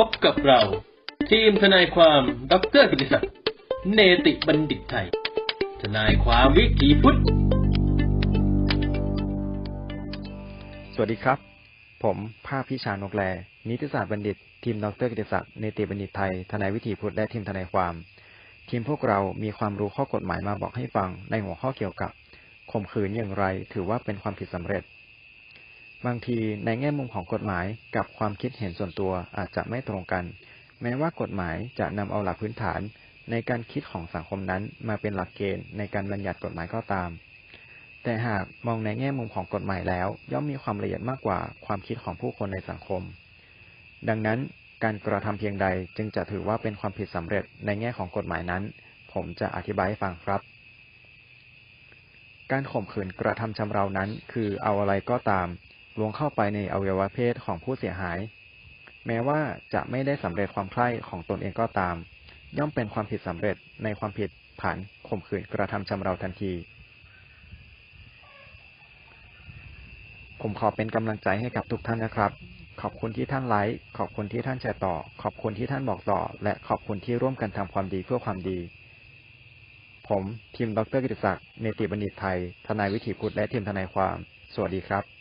พบกับเรา ทีมทนายความดรกิติศักดิ์เนติบัณฑิตไทย ทนายความวิถีพุทธ สวัสดีครับ ผมภาคพิชานกแล นิติศาสตร์บัณฑิต ทีมดรกิติศักดิ์เนติบัณฑิตไทย ทนายวิถีพุทธและทีมทนายความ ทีมพวกเรามีความรู้ข้อกฎหมายมาบอกให้ฟังในหัวข้อเกี่ยวกับข่มขืนอย่างไร ถือว่าเป็นความผิดสำเร็จ บางทีในแง่มุมของกฎหมายกับความคิดเห็นส่วนตัวอาจจะไม่ตรงกัน แม้ว่ากฎหมายจะนำเอาหลักพื้นฐาน ในการคิดของสังคมนั้นมาเป็นหลักเกณฑ์ในการบัญญัติกฎหมายก็ตาม แต่หากมองในแง่มุมของกฎหมายแล้ว ย่อมมีความละเอียดมากกว่าความคิดของผู้คนในสังคม ดังนั้นการกระทำเพียงใดจึงจะถือว่าเป็นความผิดสำเร็จในแง่ของกฎหมายนั้น ผมจะอธิบายให้ฟังครับ การข่มขืนกระทำชำเรานั้น คือเอาอะไรก็ตาม ลวงเข้าไปในอวัยวะเพศของผู้เสียหาย แม้ว่าจะไม่ได้สำเร็จความใคร่ของตนเองก็ตาม ย่อมเป็นความผิดสำเร็จในความผิดฐานข่มขืนกระทำชำเราทันที ผมขอเป็นกำลังใจให้กับทุกท่านนะครับ ขอบคุณที่ท่านไลค์ขอบคุณที่ท่านแชร์ต่อ ขอบคุณที่ท่านบอกต่อ และขอบคุณที่ร่วมกันทำความดีเพื่อความดีผมทีมดรกิติศักดิ์เนติบัณฑิตไทย ทนายวิถีพุทธและทีมทนายความ สวัสดีครับ